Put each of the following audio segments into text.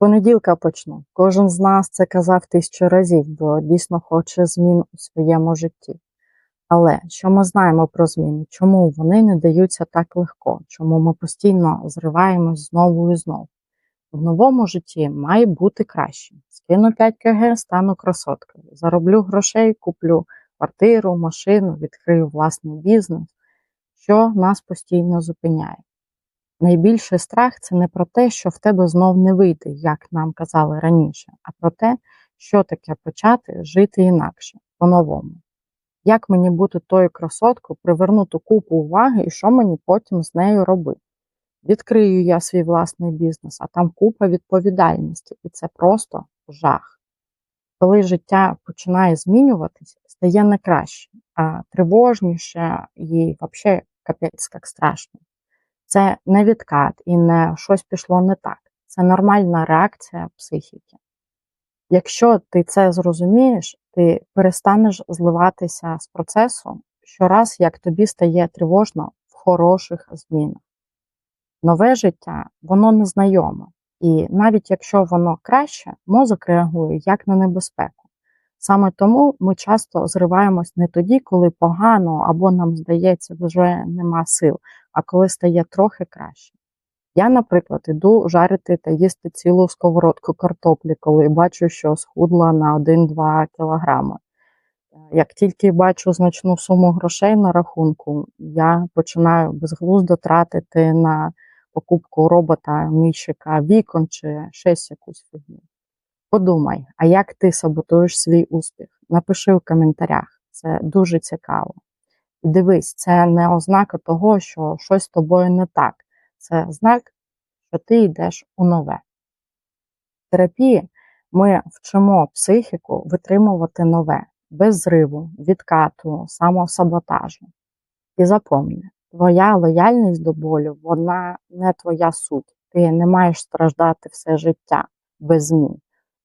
Понеділка почну. Кожен з нас це казав тисячу разів, бо дійсно хоче змін у своєму житті. Але що ми знаємо про зміни? Чому вони не даються так легко? Чому ми постійно зриваємось знову і знову? В новому житті має бути краще. Скину 5 кг, стану красоткою. Зароблю грошей, куплю квартиру, машину, відкрию власний бізнес. Що нас постійно зупиняє? Найбільший страх це не про те, що в тебе знов не вийде, як нам казали раніше, а про те, що таке почати жити інакше, по-новому. Як мені бути тою красоткою, привернути купу уваги і що мені потім з нею робити? Відкрию я свій власний бізнес, а там купа відповідальності, і це просто жах. Коли життя починає змінюватись, стає не краще, а тривожніше і взагалі капець як страшно. Це не відкат і не щось пішло не так. Це нормальна реакція психіки. Якщо ти це зрозумієш, ти перестанеш зливатися з процесу щораз, як тобі стає тривожно в хороших змінах. Нове життя, воно незнайоме, і навіть якщо воно краще, мозок реагує як на небезпеку. Саме тому ми часто зриваємось не тоді, коли погано або нам здається, вже нема сил, а коли стає трохи краще. Я, наприклад, іду жарити та їсти цілу сковородку картоплі, коли бачу, що схудла на 1-2 кілограми. Як тільки бачу значну суму грошей на рахунку, я починаю безглуздо тратити на покупку робота, міщика, вікон чи щось якусь фігню. Подумай, а як ти саботуєш свій успіх? Напиши в коментарях, це дуже цікаво. Дивись, це не ознака того, що щось з тобою не так. Це знак, що ти йдеш у нове. В терапії ми вчимо психіку витримувати нове, без зриву, відкату, самосаботажу. І запомни, твоя лояльність до болю, вона не твоя суть. Ти не маєш страждати все життя без змін.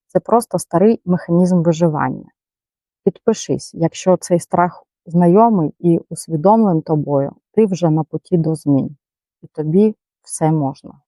Це просто старий механізм виживання. Підпишись, якщо цей страх знайомий і усвідомлен тобою, ти вже на путі до змін, і тобі все можна.